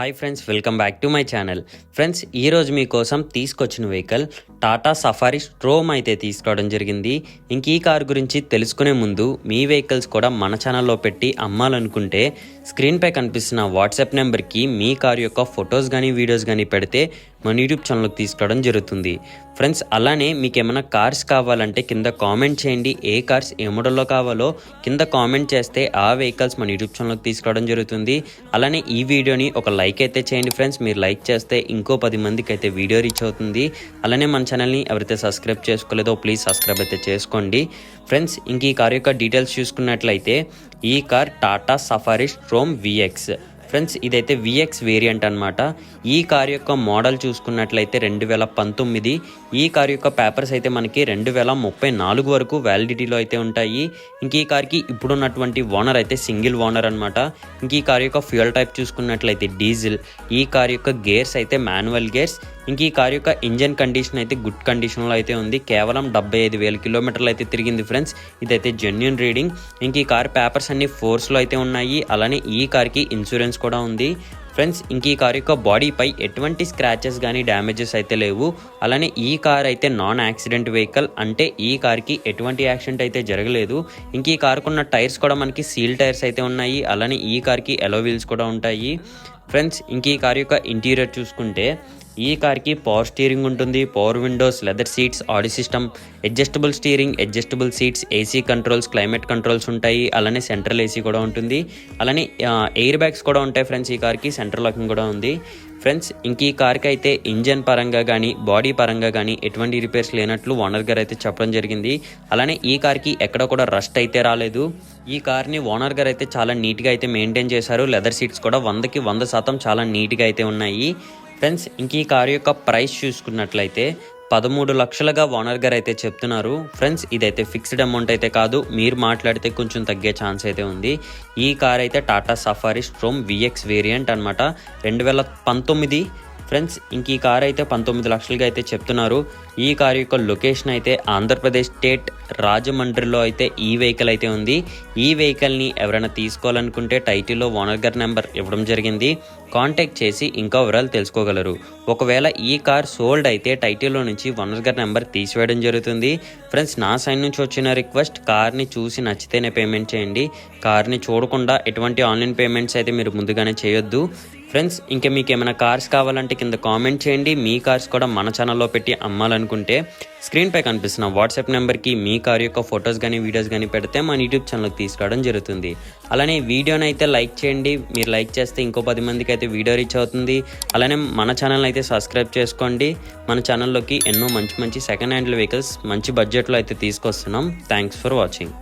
Hi friends welcome back to my channel friends ఈరోజు మీకోసం తీసుకొచ్చిన వెహికల్ టాటా సఫారీ స్ట్రోమ్ అయితే తీసుకోవడం జరిగింది. ఇంక ఈ కార్ గురించి తెలుసుకునే ముందు మీ వెహికల్స్ కూడా మన ఛానల్లో పెట్టి అమ్మాలనుకుంటే స్క్రీన్పై కనిపిస్తున్న వాట్సాప్ నెంబర్కి మీ కార్ యొక్క ఫొటోస్ కానీ వీడియోస్ కానీ పెడితే మన యూట్యూబ్ ఛానల్కి తీసుకోవడం జరుగుతుంది. ఫ్రెండ్స్ అలానే మీకు ఏమైనా కార్స్ కావాలంటే కింద కామెంట్ చేయండి. ఏ కార్స్ ఏ మోడల్లో కావాలో కింద కామెంట్ చేస్తే ఆ వెహికల్స్ మన యూట్యూబ్ ఛానల్కి తీసుకోవడం జరుగుతుంది. అలానే ఈ వీడియోని ఒక లైక్ అయితే చేయండి ఫ్రెండ్స్. మీరు లైక్ చేస్తే ఇంకో పది మందికి అయితే వీడియో రీచ్ అవుతుంది. అలానే మన ఛానల్ని ఎవరైతే సబ్స్క్రైబ్ చేసుకోలేదో ప్లీజ్ సబ్స్క్రైబ్ అయితే చేసుకోండి. ఫ్రెండ్స్ ఇంక ఈ కార్ యొక్క డీటెయిల్స్ చూసుకున్నట్లయితే ఈ car Tata Safari Storme VX friends ఇదైతే విఎక్స్ వేరియంట్ అనమాట ఈ కార్ యొక్క మోడల్ చూసుకున్నట్లయితే రెండు వేల పంతొమ్మిది. ఈ కార్ యొక్క పేపర్స్ అయితే మనకి రెండు వేల ముప్పై నాలుగు వరకు వ్యాలిడిటీలో అయితే ఉంటాయి. ఇంక ఈ కార్కి ఇప్పుడున్నటువంటి ఓనర్ అయితే సింగిల్ ఓనర్ అనమాట ఇంక ఈ కార్ యొక్క ఫ్యూయల్ టైప్ చూసుకున్నట్లయితే డీజిల్. ఈ కార్ యొక్క గేర్స్ అయితే మాన్యువల్ గేర్స్. ఇంక ఈ కార్ యొక్క ఇంజన్ కండిషన్ అయితే గుడ్ కండిషన్లో అయితే ఉంది. కేవలం డెబ్బై ఐదు వేల కిలోమీటర్లు అయితే తిరిగింది ఫ్రెండ్స్. ఇదైతే జెన్యున్ రీడింగ్ ఇంక ఈ కార్ పేపర్స్ అన్ని ఫోర్స్లో అయితే ఉన్నాయి. అలానే ఈ కార్కి ఇన్సూరెన్స్ కూడా ఉంది. ఫ్రెండ్స్ ఇంక ఈ కార్ యొక్క బాడీపై ఎటువంటి స్క్రాచెస్ కానీ డ్యామేజెస్ అయితే లేవు. అలానే ఈ కార్ అయితే నాన్ యాక్సిడెంట్ వెహికల్ అంటే ఈ కార్కి ఎటువంటి యాక్సిడెంట్ అయితే జరగలేదు. ఇంక ఈ కార్కున్న టైర్స్ కూడా మనకి సీల్ టైర్స్ అయితే ఉన్నాయి. అలానే ఈ కార్కి ఎలో వీల్స్ కూడా ఉంటాయి. ఫ్రెండ్స్ ఇంక ఈ కార్ యొక్క ఇంటీరియర్ చూసుకుంటే ఈ కార్కి పవర్ స్టీరింగ్ ఉంటుంది power windows leather seats audio system adjustable steering adjustable seats AC controls climate controls ఉంటాయి. అలానే సెంట్రల్ ఏసీ కూడా ఉంటుంది. అలానే ఎయిర్ బ్యాగ్స్ కూడా ఉంటాయి ఫ్రెండ్స్ ఈ కార్కి సెంట్రల్ లాకింగ్ కూడా ఉంది. ఫ్రెండ్స్ ఇంక ఈ కార్కి అయితే ఇంజన్ పరంగా కానీ బాడీ పరంగా కానీ ఎటువంటి రిపేర్స్ లేనట్లు ఓనర్ గారు అయితే చెప్పడం జరిగింది. అలానే ఈ కార్కి ఎక్కడ కూడా రస్ట్ అయితే రాలేదు. ఈ కార్ని ఓనర్ గారు అయితే చాలా నీట్గా అయితే మెయింటైన్ చేశారు. లెదర్ సీట్స్ కూడా వందకి వంద శాతం చాలా నీట్గా అయితే ఉన్నాయి. ఫ్రెండ్స్ ఇంక ఈ కారు యొక్క ప్రైస్ చూసుకున్నట్లయితే పదమూడు లక్షలుగా ఓనర్ గారు అయితే చెప్తున్నారు. ఫ్రెండ్స్ ఇదైతే ఫిక్స్డ్ అమౌంట్ అయితే కాదు. మీరు మాట్లాడితే కొంచెం తగ్గే ఛాన్స్ అయితే ఉంది. ఈ కార్ అయితే Tata Safari Storme VX variant అనమాట రెండు వేల పంతొమ్మిది ఫ్రెండ్స్ ఇంక ఈ కార్ అయితే పంతొమ్మిది లక్షలుగా అయితే చెప్తున్నారు. ఈ కార్ యొక్క లొకేషన్ అయితే ఆంధ్రప్రదేశ్ స్టేట్ రాజమండ్రిలో అయితే ఈ వెహికల్ అయితే ఉంది. ఈ వెహికల్ని ఎవరైనా తీసుకోవాలనుకుంటే టైటిల్లో ఓనర్ గారి నెంబర్ ఇవ్వడం జరిగింది. కాంటాక్ట్ చేసి ఇంకా వివరాలు తెలుసుకోగలరు. ఒకవేళ ఈ కార్ సోల్డ్ అయితే టైటిల్లో నుంచి ఓనర్ గారి నెంబర్ తీసివేయడం జరుగుతుంది. ఫ్రెండ్స్ నా సైడ్ నుంచి వచ్చిన రిక్వెస్ట్ కార్ని చూసి నచ్చితేనే పేమెంట్ చేయండి. కార్ని చూడకుండా ఎటువంటి ఆన్లైన్ పేమెంట్స్ అయితే మీరు ముందుగానే చేయొద్దు. ఫ్రెండ్స్ ఇంకా మీకు ఏమైనా కార్స్ కావాలంటే కింద కామెంట్ చేయండి. మీ కార్స్ కూడా మన ఛానల్లో పెట్టి అమ్మాలనుకుంటే స్క్రీన్పై కనిపిస్తున్న వాట్సాప్ నెంబర్కి మీ కార్ యొక్క ఫొటోస్ కానీ వీడియోస్ కానీ పెడితే మన యూట్యూబ్ ఛానల్కి తీసుకోవడం జరుగుతుంది. అలానే వీడియోని అయితే లైక్ చేయండి. మీరు లైక్ చేస్తే ఇంకో పది మందికి అయితే వీడియో రీచ్ అవుతుంది. అలానే మన ఛానల్ అయితే సబ్స్క్రైబ్ చేసుకోండి. మన ఛానల్లోకి ఎన్నో మంచి మంచి సెకండ్ హ్యాండ్ వెహికల్స్ మంచి బడ్జెట్లో అయితే తీసుకొస్తున్నాం. Thanks for watching